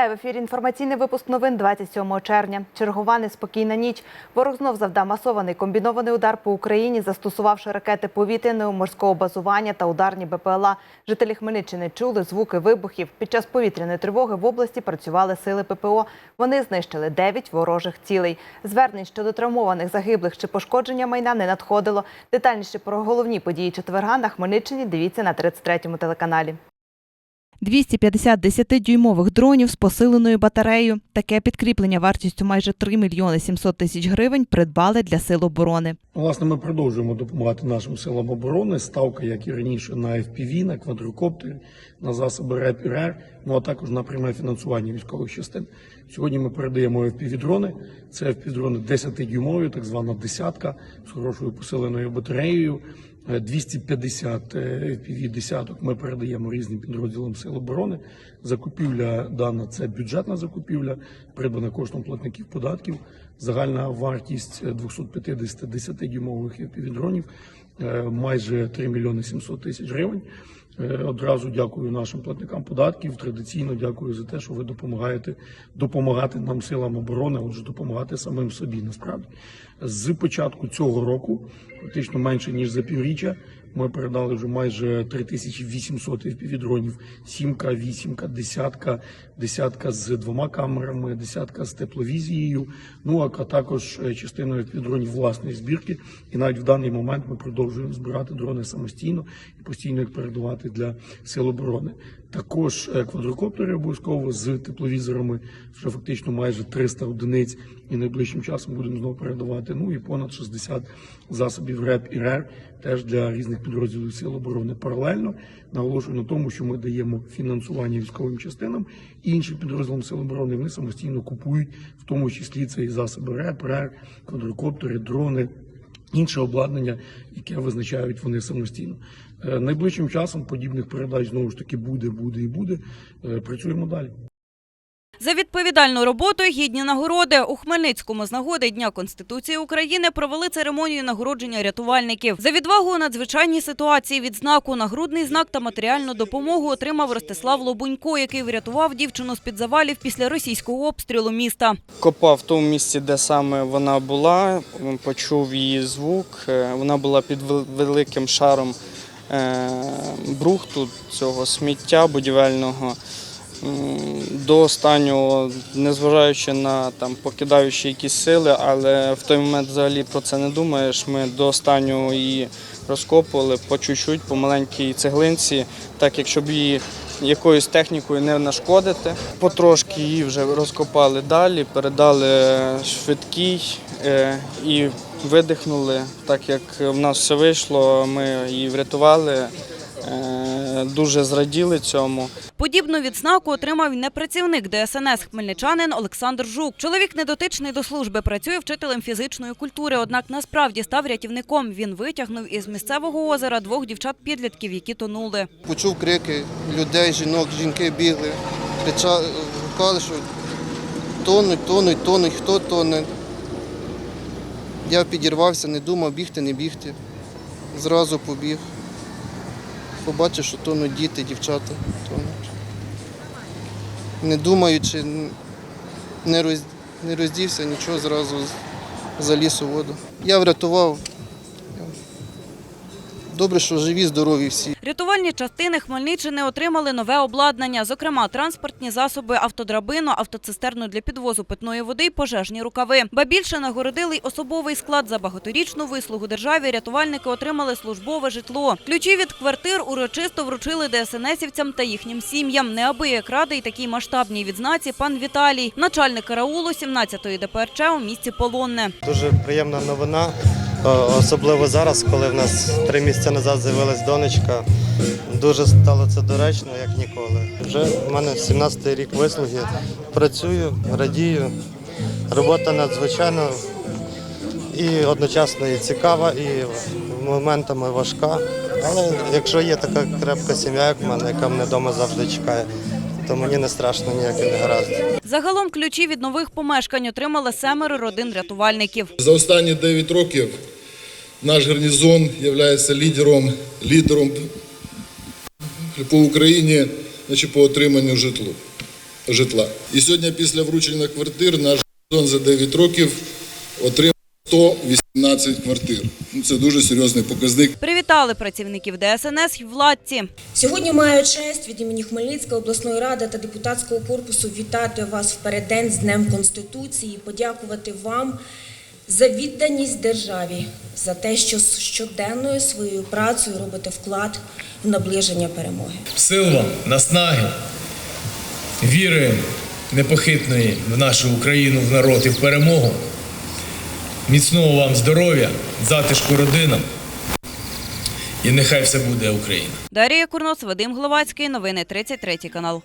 Вітаю в ефірі. Інформаційний випуск новин 27 червня. Чергова неспокійна ніч. Ворог знов завдав масований комбінований удар по Україні, застосувавши ракети повітряного морського базування та ударні БПЛА. Жителі Хмельниччини чули звуки вибухів. Під час повітряної тривоги в області працювали сили ППО. Вони знищили 9 ворожих цілей. Звернень щодо травмованих, загиблих чи пошкодження майна не надходило. Детальніше про головні події четверга на Хмельниччині дивіться на 33-му телеканалі. 250 10-дюймових дронів з посиленою батареєю. Таке підкріплення вартістю майже 3 мільйони 700 тисяч гривень придбали для сил оборони. Власне, ми продовжуємо допомагати нашим силам оборони. Ставка, як і раніше, на FPV, на квадрокоптери, на засоби РЕП ну а також на пряме фінансування військових частин. Сьогодні ми передаємо FPV-дрони. Це FPV-дрони 10-дюймові, так звана десятка з хорошою посиленою батареєю. Е, 250 FPV десяток ми передаємо різним підрозділам Сил оборони. Закупівля дана це бюджетна закупівля, придбана коштом платників податків. Загальна вартість е, 250 10-дюймових FPV-дронів майже 3 мільйони 700 тисяч гривень. Е, Одразу дякую нашим платникам податків. Традиційно дякую за те, що ви допомагаєте допомагати нам силам оборони, отже, допомагати самим собі. Насправді, з початку цього року, фактично менше ніж за півріччя, ми передали вже майже 3800 FPV-дронів, сімка, вісімка, десятка, десятка з двома камерами, десятка з тепловізією. Ну а також е, частиною FPV-дронів власної збірки. І навіть в даний момент ми продовжуємо збирати дрони самостійно і постійно їх передавати для сил оборони. Також е, квадрокоптери обов'язково з тепловізорами, вже фактично майже 300 одиниць, і найближчим часом будемо знову передавати. Ну і понад 60 засобів РЕП і РЕР теж для різних підрозділів сил оборони. Паралельно наголошую на тому, що ми даємо фінансування військовим частинам і іншим підрозділам сил оборони. Вони самостійно купують, в тому числі це і засоби РЕП, РЕР, квадрокоптери, дрони. Інше обладнання, яке визначають вони самостійно. Е, Найближчим часом подібних передач знову ж таки буде, буде і буде. Е, Працюємо далі. За відповідальну роботу і гідні нагороди у Хмельницькому з нагоди Дня Конституції України провели церемонію нагородження рятувальників. За відвагу у надзвичайній ситуації відзнаку нагрудний знак та матеріальну допомогу отримав Ростислав Лобунько, який врятував дівчину з під завалів після російського обстрілу міста. Копав в тому місці, де саме вона була, почув її звук. Е, Вона була під великим шаром брухту цього сміття будівельного. До останнього, незважаючи на там покидаючі якісь сили, але в той момент взагалі про це не думаєш. Ми до останнього її розкопували по чуть-чуть, по маленькій цеглинці, так як щоб її якоюсь технікою не нашкодити. Потрошки її вже розкопали далі, передали швидкій е, і видихнули. Так як в нас все вийшло, ми її врятували. е, Дуже зраділи цьому. Подібну відзнаку отримав і непрацівник ДСНС хмельничанин Олександр Жук. Чоловік недотичний до служби, працює вчителем фізичної культури, однак насправді став рятівником. Він витягнув із місцевого озера двох дівчат-підлітків, які тонули. Почув крики людей, жінок, жінки бігли, кричали, що тонуть, тонуть, тонуть, хто тоне. Я підірвався, не думав бігти, не бігти. Зразу побіг. Побачив, що тонуть діти, дівчата тонуть. Не думаючи, не, роздівся, нічого, зразу заліз у воду. Я врятував. Добре, що живі, здорові всі. Рятувальні частини Хмельниччини отримали нове обладнання, зокрема транспортні засоби, автодрабину, автоцистерну для підвозу питної води і пожежні рукави. Ба більше нагородили й особовий склад за багаторічну вислугу державі. Рятувальники отримали службове житло. Ключі від квартир урочисто вручили ДСНСівцям та їхнім сім'ям. Неабияк радий такій масштабній відзнаці пан Віталій, начальник караулу 17-ї ДПРЧ у місті Полонне. Дуже приємна новина, особливо зараз, коли в нас три місяці назад з'явилась донечка. Дуже стало це доречно, як ніколи. Вже в мене 17-й рік вислуги. Працюю, радію. Робота надзвичайно і одночасно і цікава, і моментами важка. Але якщо є така крепка сім'я, як в мене, яка мене вдома завжди чекає, то мені не страшно ніякі негаразди. Загалом ключі від нових помешкань отримали семеро родин рятувальників. За останні 9 років наш гарнізон є лідером, лідером по Україні значить, по отриманню житлу. житла. І сьогодні, після вручення квартир, наш гарнізон за 9 років отримав 118 квартир. Ну, Це дуже серйозний показник. Привітали працівників ДСНС й владці. Сьогодні маю честь від імені Хмельницької обласної ради та депутатського корпусу вітати вас в переддень з Днем Конституції, подякувати вам за відданість державі, за те, що щоденною своєю працею робите вклад в наближення перемоги. Сил вам, наснаги, віри непохитної в нашу Україну, в народ і в перемогу. Міцного вам здоров'я, затишку родинам. І нехай все буде Україна. Дарія Курнос, Вадим Гловацький. Новини 33 канал.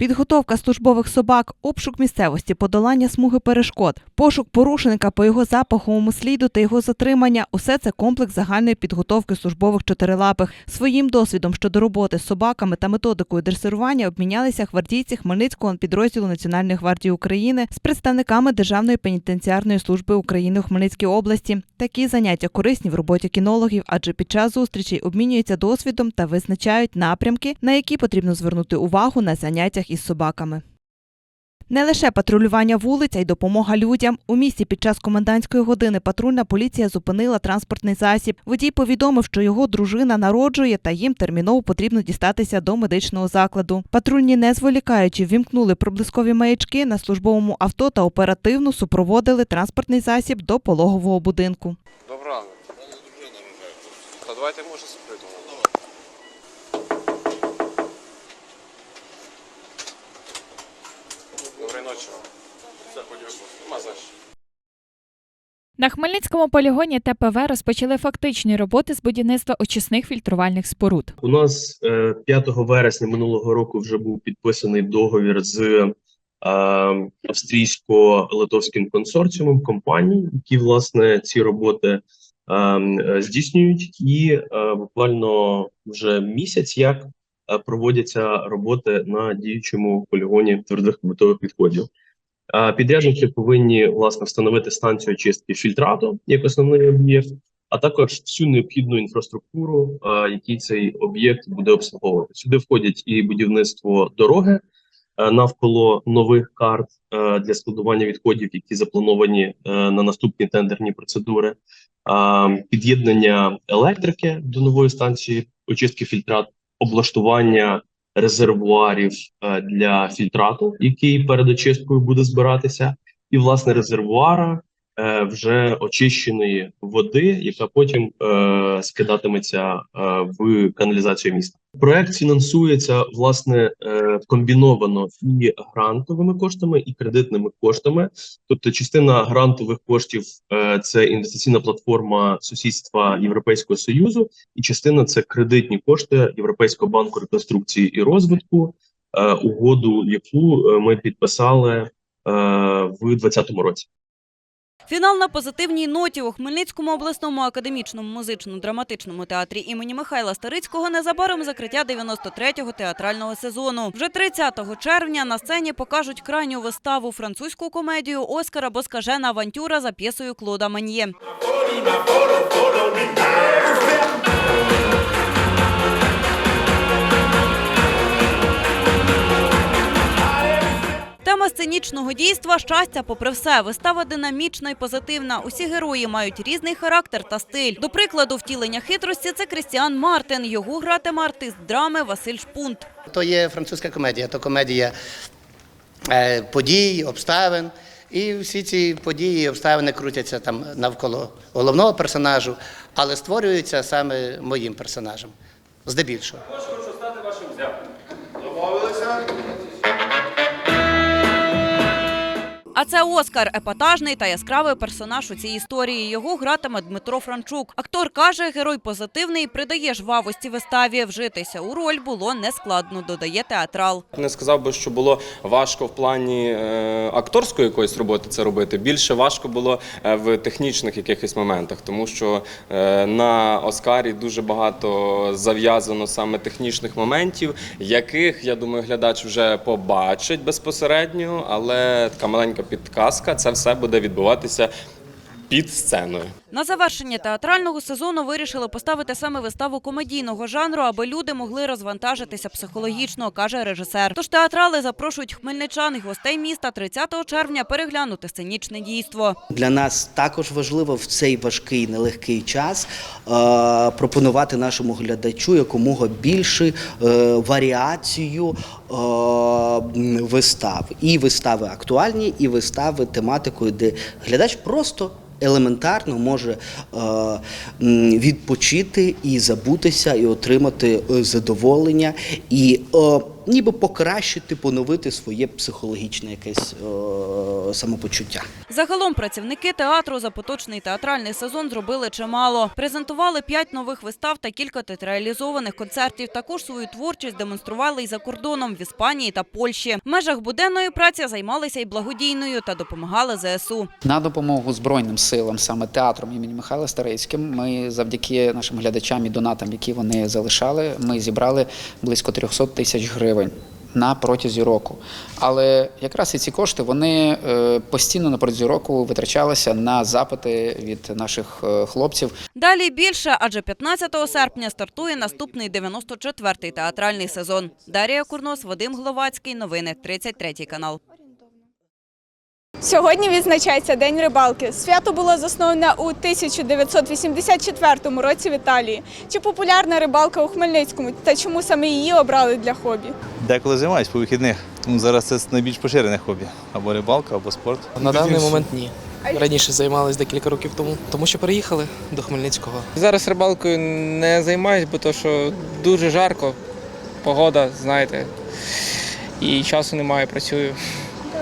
Підготовка службових собак, обшук місцевості, подолання смуги перешкод, пошук порушеника по його запаховому сліду та його затримання – усе це комплекс загальної підготовки службових чотирилапих. Своїм досвідом щодо роботи з собаками та методикою дресирування обмінялися гвардійці Хмельницького підрозділу Національної гвардії України з представниками Державної пенітенціарної служби України у Хмельницькій області. Такі заняття корисні в роботі кінологів, адже під час зустрічей обмінюються досвідом та визначають напрямки, на які потрібно звернути увагу на заняттях із собаками. Не лише патрулювання вулиць, а й допомога людям. У місті під час комендантської години патрульна поліція зупинила транспортний засіб. Водій повідомив, що його дружина народжує та їм терміново потрібно дістатися до медичного закладу. Патрульні, не зволікаючи, вімкнули проблискові маячки на службовому авто та оперативно супроводили транспортний засіб до пологового будинку. Ранку. Та давайте може Доброї вам. Все, подякую. Нема за що. На Хмельницькому полігоні ТПВ розпочали фактичні роботи з будівництва очисних фільтрувальних споруд. У нас е, 5 вересня минулого року вже був підписаний договір з е, австрійсько-литовським консорціумом компаній, які власне ці роботи е, е, здійснюють, і е, буквально вже місяць як е, проводяться роботи на діючому полігоні твердих побутових відходів. Е, Підрядники повинні власне встановити станцію очистки фільтрату як основний об'єкт, а також всю необхідну інфраструктуру, е, який цей об'єкт буде обслуговувати. Сюди входять і будівництво дороги е, навколо нових карт е, для складування відходів, які заплановані е, на наступні тендерні процедури, е, під'єднання електрики до нової станції очистки фільтрат, облаштування резервуарів е, для фільтрату, який перед очисткою буде збиратися, і власне резервуара вже очищеної води, яка потім е, скидатиметься е, в каналізацію міста. Проект фінансується власне е, комбіновано і грантовими коштами, і кредитними коштами. Тобто, частина грантових коштів е, це інвестиційна платформа сусідства Європейського союзу, і частина це кредитні кошти Європейського банку реконструкції і розвитку, е, угоду, яку е, ми підписали е, в 2020 році. Фінал на позитивній ноті у Хмельницькому обласному академічному музично-драматичному театрі імені Михайла Старицького незабаром закриття 93-го театрального сезону. Вже 30 червня на сцені покажуть крайню виставу французьку комедію Оскара Боскажена авантюра за п'єсою Клода Маньє. Тема сценічного дійства щастя, попри все, вистава динамічна і позитивна. Усі герої мають різний характер та стиль. До прикладу, втілення хитрості це Крістіан Мартин. Його гратиме артист драми Василь Шпунт. То є французька комедія, то комедія е, подій, обставин. І всі ці події обставини крутяться там навколо головного персонажу, але створюються саме моїм персонажем. Здебільшого. А це Оскар, епатажний та яскравий персонаж у цій історії. Його гратиме Дмитро Франчук. Актор каже, герой позитивний, придає жвавості виставі. Вжитися у роль було нескладно, додає театрал. Не сказав би, що було важко в плані е, акторської якоїсь роботи це робити. Більше важко було е, в технічних якихось моментах, тому що е, на Оскарі дуже багато зав'язано саме технічних моментів, яких я думаю, глядач вже побачить безпосередньо, але така маленька підказка, це все буде відбуватися під сценою. На завершення театрального сезону вирішили поставити саме виставу комедійного жанру, аби люди могли розвантажитися психологічно, каже режисер. Тож театрали запрошують хмельничан і гостей міста 30 червня переглянути сценічне дійство. Для нас також важливо в цей важкий нелегкий час е, пропонувати нашому глядачу якомога більше е, варіацію е, вистав. І вистави актуальні, і вистави тематикою, де глядач просто. Елементарно може е, відпочити і забутися, і отримати е, задоволення, і е, ніби покращити, поновити своє психологічне якесь е, самопочуття. Загалом працівники театру за поточний театральний сезон зробили чимало. Презентували п'ять нових вистав та кілька театралізованих концертів. Також свою творчість демонстрували і за кордоном в Іспанії та Польщі. В межах буденної праці займалися і благодійною та допомагали ЗСУ. На допомогу Збройним силам, саме театром імені Михайла Старицьким, ми завдяки нашим глядачам і донатам, які вони залишали, ми зібрали близько 300 тисяч гривень. На протязі року, але якраз і ці кошти вони е, постійно на протязі року витрачалися на запити від наших е, хлопців. Далі більше, адже 15 серпня стартує наступний 94-й театральний сезон. Дарія Курнос, Вадим Гловацький. Новини 33 канал. Сьогодні відзначається День рибалки. Свято було засноване у 1984 році в Італії. Чи популярна рибалка у Хмельницькому та чому саме її обрали для хобі? Деколи займаюсь по вихідних. Тому зараз це найбільш поширене хобі. Або рибалка, або спорт. На даний момент ні. Раніше займалися декілька років тому, тому що переїхали до Хмельницького. Зараз рибалкою не займаюсь, бо то, що дуже жарко, погода, знаєте, і часу немає, працюю.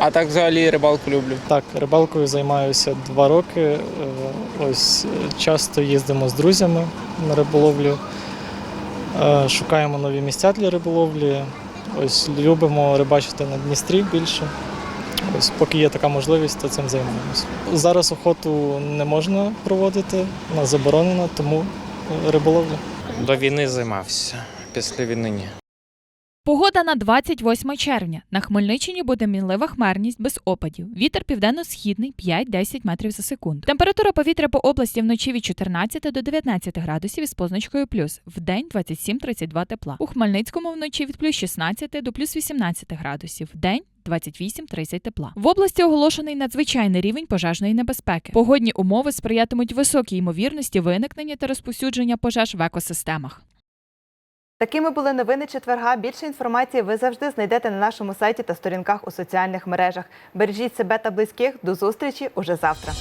А так взагалі рибалку люблю. Так, рибалкою займаюся два роки. Е, Ось е, часто їздимо з друзями на риболовлю, е, шукаємо нові місця для риболовлі. Ось любимо рибачити на Дністрі більше. Ось поки є така можливість, то цим займаємося. Зараз охоту не можна проводити, вона заборонена, тому риболовля. До війни займався. Після війни ні. Погода на 28 червня. На Хмельниччині буде мінлива хмарність без опадів. Вітер південно-східний 5-10 метрів за секунду. Температура повітря по області вночі від 14 до 19 градусів із позначкою плюс. Вдень 27-32 тепла. У Хмельницькому вночі від плюс 16 до плюс 18 градусів. Вдень 28-30 тепла. В області оголошений надзвичайний рівень пожежної небезпеки. Погодні умови сприятимуть високій ймовірності виникнення та розповсюдження пожеж в екосистемах. Такими були новини четверга. Більше інформації ви завжди знайдете на нашому сайті та сторінках у соціальних мережах. Бережіть себе та близьких. До зустрічі уже завтра.